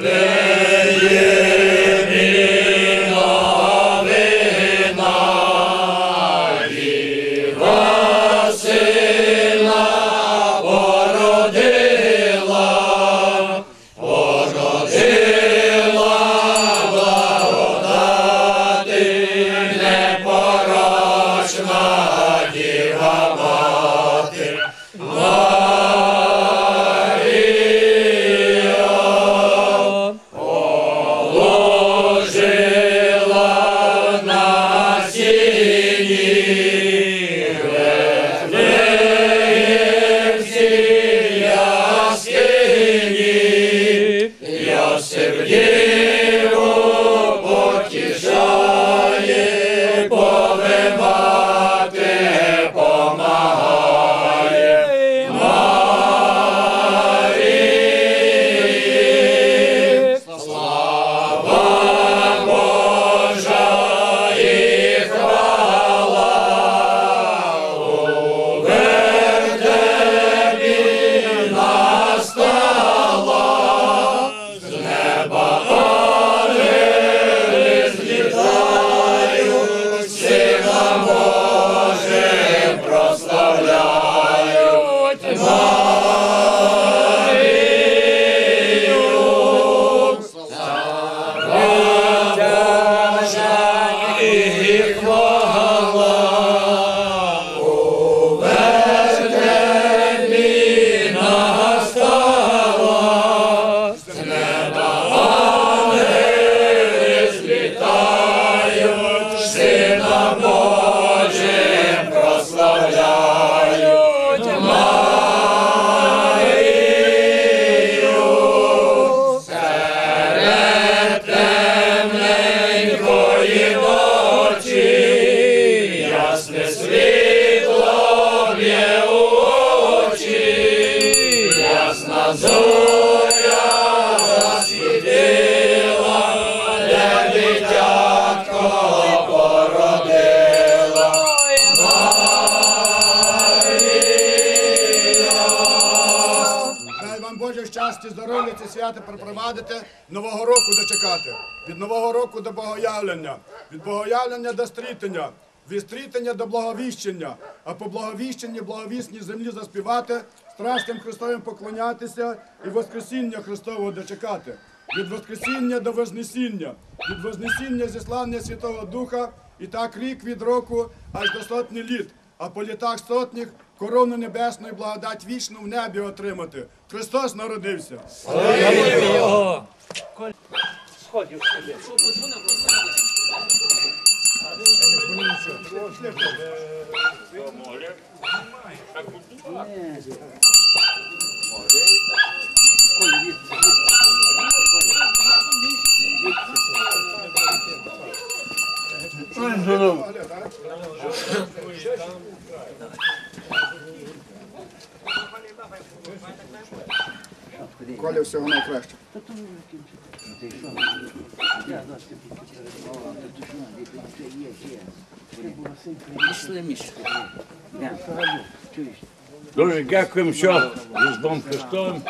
Krishna. Дай вам Боже щастя, здоров'я це свято припровадити, нового року дочекати. Від нового року до богоявлення, від богоявлення до стрітення, від стрітення до благовіщення, а по благовіщенні благовісній землі заспівати, страстям Христовим поклонятися і Воскресіння Христового дочекати. Від Воскресіння до Вознесіння, від Вознесіння зіслання Святого Духа, і так рік від року аж до сотні літ. А по літах сотніх корону небесну і благодать вічну в небі отримати. Христос народився. Angelo. Qual é o seu nome, tá Cláudio? Дуже дякуємо, що Різдвом Христовим